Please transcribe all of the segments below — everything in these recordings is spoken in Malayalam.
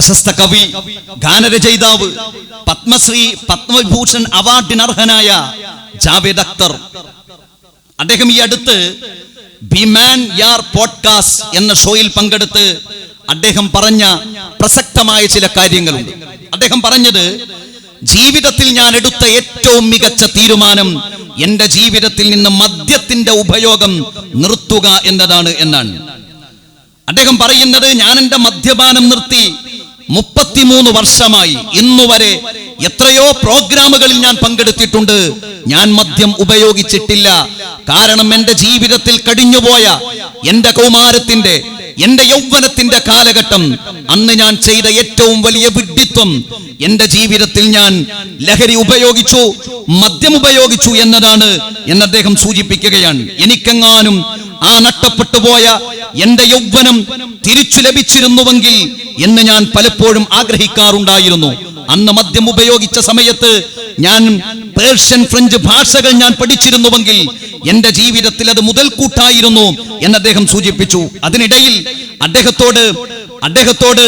പ്രശസ്ത കവി ഗാനരചയിതാവ് പത്മശ്രീ പത്മവിഭൂഷൺ അവാർഡിനർഹനായ ജാവേദ് അക്തർ. അദ്ദേഹം ഈ അടുത്ത് ബി മാൻ യാർ പോഡ്കാസ്റ്റ് എന്ന ഷോയിൽ പങ്കെടുത്ത് അദ്ദേഹം പറഞ്ഞ പ്രസക്തമായ ചില കാര്യങ്ങളുണ്ട്. അദ്ദേഹം പറഞ്ഞത് ജീവിതത്തിൽ ഞാൻ എടുത്ത ഏറ്റവും മികച്ച തീരുമാനം എന്റെ ജീവിതത്തിൽ നിന്ന് മദ്യത്തിന്റെ ഉപയോഗം നിർത്തുക എന്നതാണ് എന്നാണ്. അദ്ദേഹം പറയുന്നത് ഞാൻ എന്റെ മദ്യപാനം നിർത്തി മുപ്പത്തിമൂന്ന് വർഷമായി ഇന്നുവരെ എത്രയോ പ്രോഗ്രാമുകളിൽ ഞാൻ പങ്കെടുത്തിട്ടുണ്ട്. ഞാൻ മദ്യം ഉപയോഗിച്ചിട്ടില്ല. കാരണം എന്റെ ജീവിതത്തിൽ കഴിഞ്ഞുപോയ എന്റെ കൗമാരത്തിന്റെ എന്റെ യൗവനത്തിന്റെ കാലഘട്ടം അന്ന് ഞാൻ ചെയ്ത ഏറ്റവും വലിയ വിഡ്ഢിത്വം എന്റെ ജീവിതത്തിൽ ഞാൻ ലഹരി ഉപയോഗിച്ചു മദ്യം ഉപയോഗിച്ചു എന്നതാണ് എന്ന് അദ്ദേഹം സൂചിപ്പിക്കുകയാണ്. എനിക്കെങ്ങാനും ആ നഷ്ടപ്പെട്ടു പോയ എന്റെ യൗവനം തിരിച്ചു ലഭിച്ചിരുന്നുവെങ്കിൽ എന്ന് ഞാൻ പലപ്പോഴും ആഗ്രഹിക്കാറുണ്ടായിരുന്നു. അന്ന് മദ്യം ഉപയോഗിച്ച സമയത്ത് ഞാൻ പേർഷ്യൻ ഫ്രഞ്ച് ഭാഷകൾ ഞാൻ പഠിച്ചിരുന്നുവെങ്കിൽ എന്റെ ജീവിതത്തിൽ അത് മുതൽക്കൂട്ടായിരുന്നു എന്ന് അദ്ദേഹം സൂചിപ്പിച്ചു. അതിനിടയിൽ അദ്ദേഹത്തോട് അദ്ദേഹത്തോട്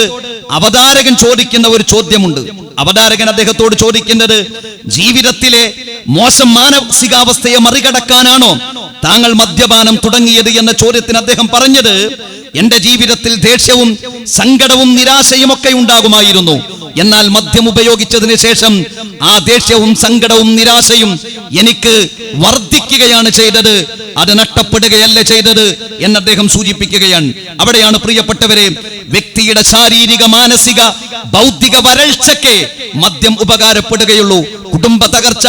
അവതാരകൻ ചോദിക്കുന്ന ഒരു ചോദ്യമുണ്ട്. അവതാരകൻ അദ്ദേഹത്തോട് ചോദിക്കുന്നത് ജീവിതത്തിലെ മോശം മാനസികാവസ്ഥയെ മറികടക്കാനാണോ താങ്കൾ മദ്യപാനം തുടങ്ങിയത് എന്ന ചോദ്യത്തിന് അദ്ദേഹം പറഞ്ഞത് എന്റെ ജീവിതത്തിൽ ദേഷ്യവും സങ്കടവും നിരാശയും ഒക്കെ ഉണ്ടാകുമായിരുന്നു. എന്നാൽ മദ്യം ഉപയോഗിച്ചതിന് ശേഷം ആ ദേഷ്യവും സങ്കടവും നിരാശയും എനിക്ക് വർദ്ധിക്കുകയാണ് ചെയ്തത്. അത് നഷ്ടപ്പെടുകയല്ല ചെയ്തത് എന്ന് അദ്ദേഹം സൂചിപ്പിക്കുകയാണ്. അവിടെയാണ് പ്രിയപ്പെട്ടവരെ വ്യക്തിയുടെ ശാരീരിക മാനസിക ബൗദ്ധിക വരൾച്ചയ്ക്ക് മദ്യം ഉപകാരപ്പെടുകയുള്ളൂ. കുടുംബ തകർച്ച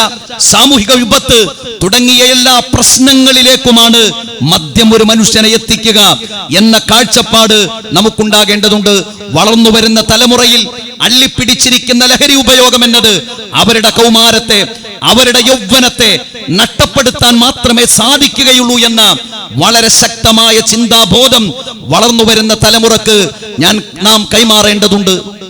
സാമൂഹിക വിപത്ത് തുടങ്ങിയ എല്ലാ പ്രശ്നങ്ങളിലേക്കുമാണ് മദ്യം ഒരു മനുഷ്യനെ എത്തിക്കുക എന്ന കാഴ്ചപ്പാട് നമുക്കുണ്ടാകേണ്ടതുണ്ട്. വളർന്നു വരുന്ന തലമുറയിൽ അള്ളിപ്പിടിച്ചിരിക്കുന്ന ലഹരി ഉപയോഗം എന്നത് അവരുടെ കൗമാരത്തെ അവരുടെ യൗവനത്തെ നഷ്ടപ്പെടുത്താൻ മാത്രമേ സാധിക്കുകയുള്ളൂ എന്ന വളരെ ശക്തമായ ചിന്താബോധം വളർന്നു വരുന്ന തലമുറയ്ക്ക് ഞാൻ നാം കൈമാറേണ്ടതുണ്ട്.